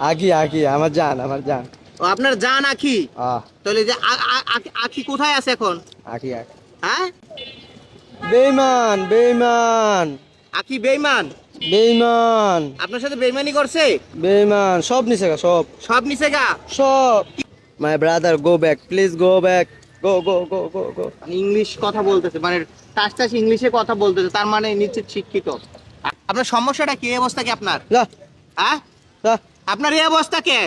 আখি আখি আমার জান আমার জান। ও আপনার জান আখি আহ তাহলে যে আ- আ- আ- আখি কোথায় আছে এখন? আখি আখি হ্যাঁ? বেইমান বেইমান। আখি বেইমান? বেইমান। আপনার সাথে বেইমানি করছে? বেইমান সব নিছে গা সব। সব নিচে গা? সব। My brother go back please go back. Go go go go go. মানে ইংলিশ কথা বলতেছে মানে টাস টাস ইংলিশে কথা বলতেছে তার মানে নিশ্চিত শিক্ষিত। আপনার সমস্যাটা কি অবস্থা কি আপনার? হ্যাঁ? আপনার এই অবস্থা কে?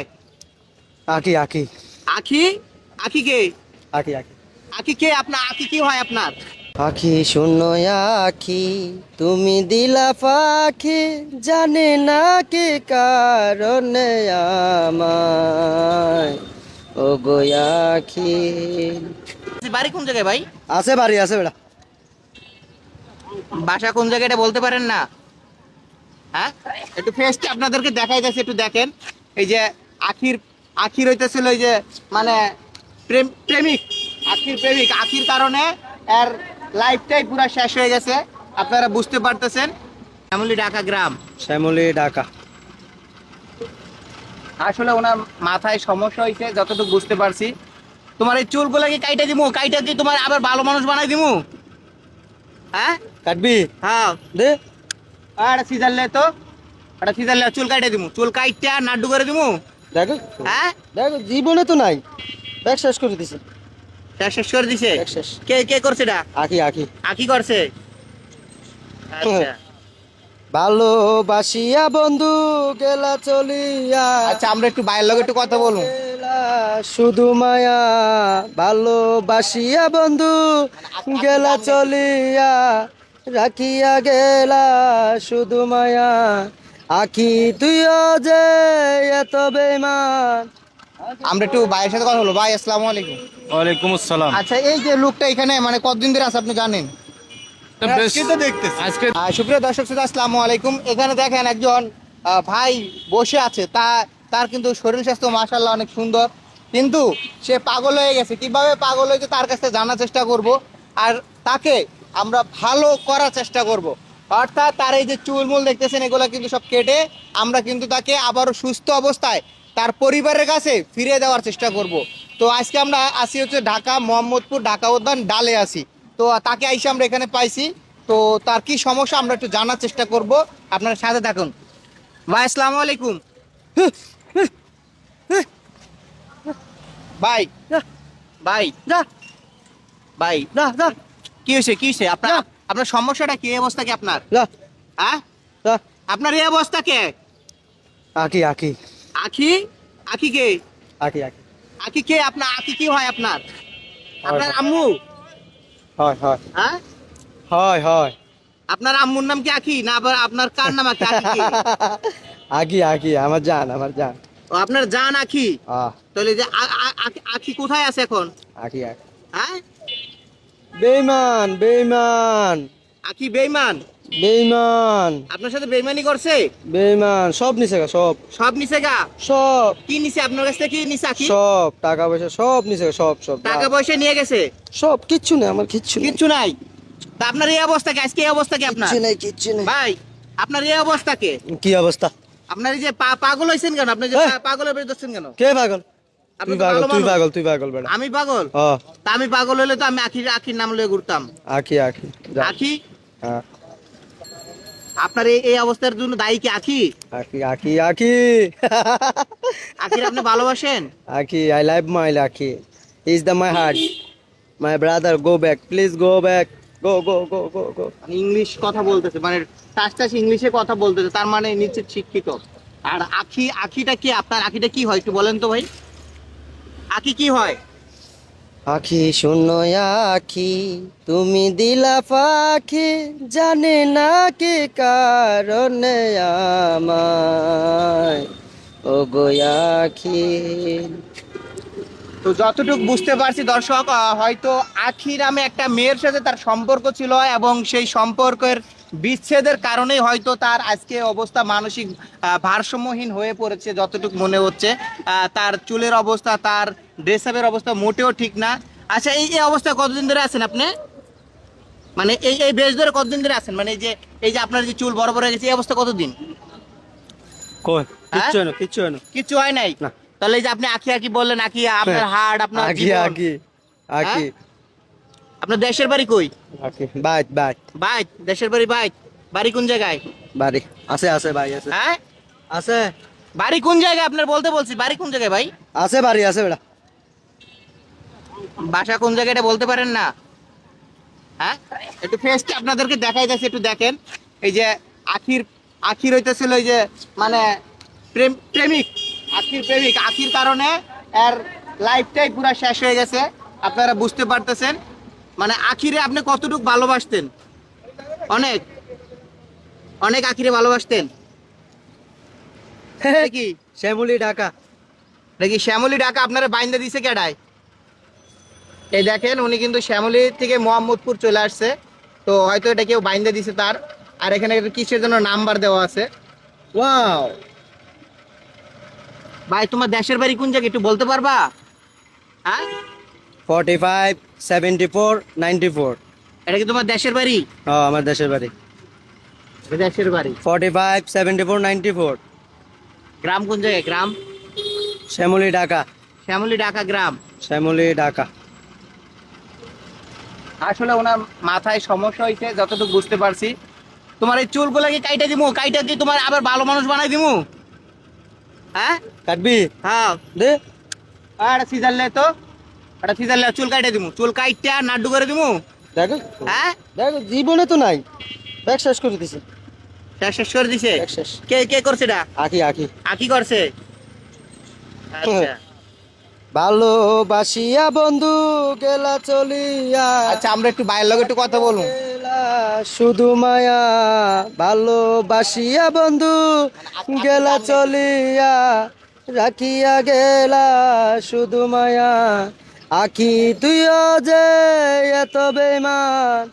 আখি আখি আখি? আখি কে? আখি আখি আখি কে? আপনার আখি কি হয় আপনার? আখি শূন্য আখি। তুমি দিলা পাখি জানে না কি কারণে আমায়। ও গো আখি বাড়ি কোন জায়গায় ভাই? আছে বাড়ি আছে বেড়া। বাসা কোন জায়গায় এটা বলতে পারেন না? হ্যাঁ? একটু ফেসটা আপনাদেরকে দেখাই যাচ্ছে একটু দেখেন। এই যে আখির আখির হইতেছিল এই যে মানে প্রেম প্রেমিক আখির প্রেমিক। আখির কারণে এর লাইফটাই পুরো শেষ হয়ে গেছে। আপনারা বুঝতে পারতেছেন। শ্যামলি ঢাকা গ্রাম। শ্যামলি ঢাকা। আসলে ওনার মাথায় সমস্যা হয়েছে যতটুকু বুঝতে পারছি। তোমার এই চুলগুলো কি কাইটা দিমু? কাইটা কি তোমার আবার ভালো মানুষ বানাই দিমু? হ্যাঁ? কাটবি? হ্যাঁ। দে। আর সিজারলে তো। এটা সিজারলে চুল কাইটে দিমু। চুল কাইটা নাড্ডু করে দিমু। দেখো হ্যাঁ? দেখো জীবনে তো নাই। ব্যাগ শেষ করে দিছে। শেষ শেষ করে দিছে? ব্যাগ শেষ। কে কে করছে এটা? আখি আখি আকি করছে? আচ্ছা। ভালোবাসিয়া বন্ধু গেলা চলিয়া। আচ্ছা আমরা একটু বাইরের লোক একটু কথা বলব। গেলা শুধু মায়া। ভালোবাসিয়া বন্ধু গেলা চলিয়া। রাখিয়া গেলা শুধু মায়া। আখি তুইও যে এত বেমান আমরা একটু ভাইয়ের সাথে কথা বলব। ভাই আসসালামু আলাইকুম। ওয়ালাইকুম আসসালাম। আচ্ছা এই যে লোকটা এখানে মানে কতদিন ধরে আছে আপনি জানেন? সুপ্রিয় দর্শক শ্রোতা আসসালামু আলাইকুম। এখানে দেখেন একজন ভাই বসে আছে। তা তার কিন্তু শরীর স্বাস্থ্য মাশাল্লাহ অনেক সুন্দর। কিন্তু সে পাগল হয়ে গেছে। কীভাবে পাগল হয়েছে তার কাছে জানার চেষ্টা করব। আর তাকে আমরা ভালো করার চেষ্টা করব। অর্থাৎ তার এই যে চুলমুল দেখতেছেন এগুলো কিন্তু সব কেটে আমরা কিন্তু তাকে আবারও সুস্থ অবস্থায় তার পরিবারের কাছে ফিরে দেওয়ার চেষ্টা করব। তো আজকে আমরা আসি হচ্ছে ঢাকা মোহাম্মদপুর ঢাকা উদ্যান ডালে আসি। তো তাকে আইসে আমরা এখানে পাইছি। তো তার কি সমস্যা আমরা একটু জানার চেষ্টা করব। আপনার সাথে থাকুন। ভাই আসসালামু আলাইকুম। ভাই ভাই। ভাই। কি হয়েছে কি হয়েছে? আপনার আপনার সমস্যাটা কি? অবস্থা কি আপনার? হ্যাঁ আপনার এই অবস্থা কে? আখি আখি আখি? আখি কে? আখি আখি আখি কে? আপনার আখি কি হয় আপনার? আপনার আম্মু? হয় হয়। হ্যাঁ হয় হয়। আপনার আম্মুর নাম কি আখি? না আবার আপনার কার নাম আখি? আখি? আখি আখি আমার জান আমার জান। ও আপনার জান আখি? তাহলে যে আখি- কোথায় আছে এখন? আখি হ্যাঁ বেইমান বেইমান আখি বেইমান বেইমান আপনার সাথে বেইমানি করছে? বেইমান সব নিছে গা সব। সব নিচে গা? সব। কি নিছে? আপনার কাছ থেকে কি নিছে আখি? সব। টাকা পয়সা সব নিছে সব সব। টাকা পয়সা নিয়ে গেছে? সব কিচ্ছু নেই আমার কিচ্ছু নেই। কিচ্ছু নাই? তা আপনার এই অবস্থা কি? আজকে এই অবস্থা কি আপনার? কিচ্ছু নেই কিচ্ছু নেই। ভাই আপনার এই অবস্থা কে? কি অবস্থা? আপনার এই যে পাগল হয়েছেন কেন? আপনি যে পাগলের বের ধরছেন কেন? কে পাগল? তুই পাগল তুই পাগল তুই পাগল বেটা। আমি পাগল? তা আমি পাগল হলে তো আমি আখির আখির নাম লয়ে ঘুরতাম। আখি আখি আখি? হ্যাঁ, আপনার এই এই অবস্থার জন্য দায়ী কি আখি? আখি আখি আখি। আখির আপনি ভালোবাসেন? Akhi I my Akhi. Is the my heart my brother go back please go back go go go go go English কথা বলতেছে মানে টাস টাস ইংলিশে কথা বলতেছে তার মানে নিশ্চিত শিক্ষিত। আর আখি আখিটা কি? আপনার আখিটা কি হয় একটু বলেন তো ভাই। আখি কি হয়? আখি শূন্য আখি। তুমি দিলা পাখি জানে না কি কারণে আমায়। ও গো আখি। তো যতটুকু বুঝতে পারছি দর্শক হয়তো আখি নামে একটা মেয়ের সাথে তার সম্পর্ক ছিল এবং সেই সম্পর্কের বিচ্ছেদের কারণেই হয়তো তার আজকে অবস্থা মানসিক ভারসাম্যহীন হয়ে পড়েছে যতটুকু মনে হচ্ছে। তার চুলের অবস্থা তার ড্রেসআপের অবস্থা মোটেও ঠিক না। আচ্ছা এই এই অবস্থায় কতদিন ধরে আছেন আপনি? মানে এই এই বেশ ধরে কতদিন ধরে আছেন? মানে এই যে এই যে আপনার যে চুল বড় বড় হয়ে গেছে এই অবস্থা কতদিন? কিচ্ছু হয়? না কিচ্ছু হয় কিছু হয় নাই? তাহলে এই যে আপনি আখি আখি বললেন আখি আপনার হার্ট আপনার আকি। আকি আকি। আপনার দেশের বাড়ি কই? আকি বাইট বাইট দেশের বাড়ি বাইত বাড়ি কোন জায়গায়? বাড়ি। আছে আছে ভাই আছে। হ্যাঁ? আছে। বাড়ি কোন জায়গায়? আপনার বলতে বলছি বাড়ি কোন জায়গায় ভাই? আছে বাড়ি আছে বেটা। বাসা কোন জায়গায় এটা বলতে পারেন না? হ্যাঁ? একটু ফেসটা আপনাদেরকে দেখাই যাচ্ছে একটু দেখেন। এই যে আখির আখির হইতেছিল এই যে মানে প্রেম প্রেমিক। আখির প্রেমিক। আখির কারণে এর লাইফটাই পুরো শেষ হয়ে গেছে। আপনারা বুঝতে পারতেছেন। মানে আখিরে আপনি কতটুকু ভালোবাসতেন? অনেক। অনেক আখিরে ভালোবাসতেন। কি শ্যামলি ঢাকা। দেখি শ্যামলী ঢাকা আপনারা বাইন্দা দিছে কেডায়? এই দেখেন উনি কিন্তু শ্যামলী থেকে মোহাম্মদপুর চলে আসছে। তো হয়তো এটা কেউ বাইন্দা দিছে তার। আর এখানে কিসের জন্য নাম্বার দেওয়া আছে? ওয়াও। ভাই তোমার দেশের বাড়ি কোন জায়গায় একটু বলতে পারবা? হ্যাঁ? Forty five seventy four ninety four এটা কি তোমার দেশের বাড়ি? ও আমার দেশের বাড়ি। দেশের বাড়ি। Forty five seventy four ninety four গ্রাম কোন জায়গায়? গ্রাম? শ্যামলি ঢাকা। শ্যামলী ঢাকা গ্রাম। শ্যামলি ঢাকা। আসলে ওনার মাথায় সমস্যা হয়েছে যতটুকু বুঝতে পারছি। তোমার এই চুলগুলো কি কাইটা দিমু? কাইটা দিয়ে তোমার আবার ভালো মানুষ বানাই দিমু? হ্যাঁ? কাটবি? হ্যাঁ। দে। আর একটা সিজার তো? একটা সিজার লে চুল কাইটা দিমু। চুল কাইটা নাড্ডু করে দিমু। দেখো। হ্যাঁ? দেখো জীবনে তো নাই। ব্যাগ শেষ করে দিছে। শেষ শেষ করে দিছে? শেষ। কে কে করছে এটা? আকি আকি। আকি করছে? আচ্ছা। ভালোবাসিয়া বন্ধু গেলা চলিয়া। আচ্ছা আমরা একটু বাইরের লগে একটু কথা বলুন। শুধু মায়া। ভালোবাসিয়া বন্ধু গেলা চলিয়া। রাখিয়া গেলা শুধু মায়া। আখি তুইও যে এত বেমান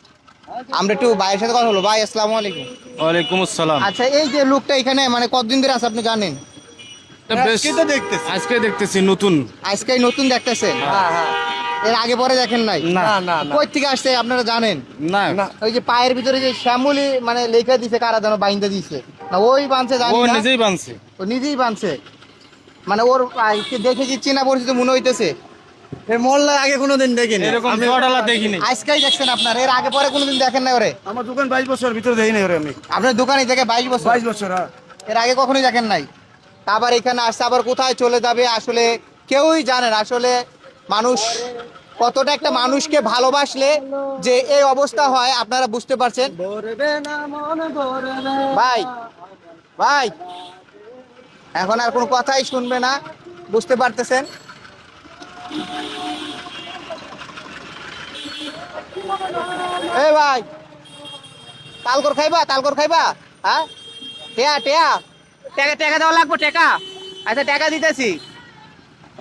আমরা একটু ভাইয়ের সাথে কথা বলব। ভাই আসসালামু আলাইকুম। ওয়ালাইকুম আসসালাম। আচ্ছা এই যে লোকটা এখানে মানে কতদিন ধরে আছে আপনি জানেন? আজকে দেখতেছি। নতুন। আজকে নতুন দেখতেছেন এর আগে পরে দেখেন নাই? না। না কই থেকে আসছে আপনারা জানেন? না। ওই যে পায়ের ভিতরে যে শ্যামলি মানে লেখা দিছে কারা যেন বাইন্দা দিছে। না ওই বানছে জানি ও নিজেই বানছে। ও নিজেই বানছে। মানে ওর দেখে যে চেনা পরিচিত মনে হইতেছে? মোল্লার আগে কোনোদিন দেখিনি। এরকম জটালা দেখিনি। আজকেই দেখছেন আপনার এর আগে পরে কোনোদিন দেখেন না ওরে। আমার দোকান বাইশ বছর ভিতরে দেই নাই ওরে আমি। আপনার দোকানে থেকে বাইশ বছর? বাইশ বছর হ্যাঁ। এর আগে কখনোই দেখেন নাই। আবার এখানে আসছে আবার কোথায় চলে যাবে আসলে কেউই জানেন আসলে মানুষ কতটা একটা মানুষকে ভালোবাসলে যে এই অবস্থা হয় আপনারা বুঝতে পারছেন? মন ভাই ভাই এখন আর কোনো কথাই শুনবে না বুঝতে পারতেছেন? এ ভাই তালকর খাইবা তালকর খাইবা হ্যাঁ টেয়া টেয়া। টাকা টাকা দেওয়া লাগবে টাকা। আচ্ছা টাকা দিতেছি।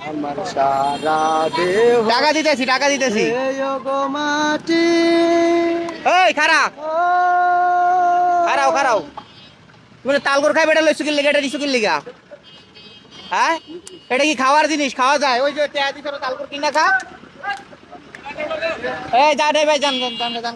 আমার সারা দেহ টাকা দিতেছি টাকা দিতেছি। মাটি। এই খারা খারাও খারাও তুমি তালকর খাইবে এটা লইছো কি লিগা এটা দিছো কি লিগা হ্যাঁ? এটা কি খাওয়ার জিনিস? খাওয়া যায়। ওই যে তেয়াদি ফেরত তালকর কিনা খা। এই যা রে ভাই জান জান জান।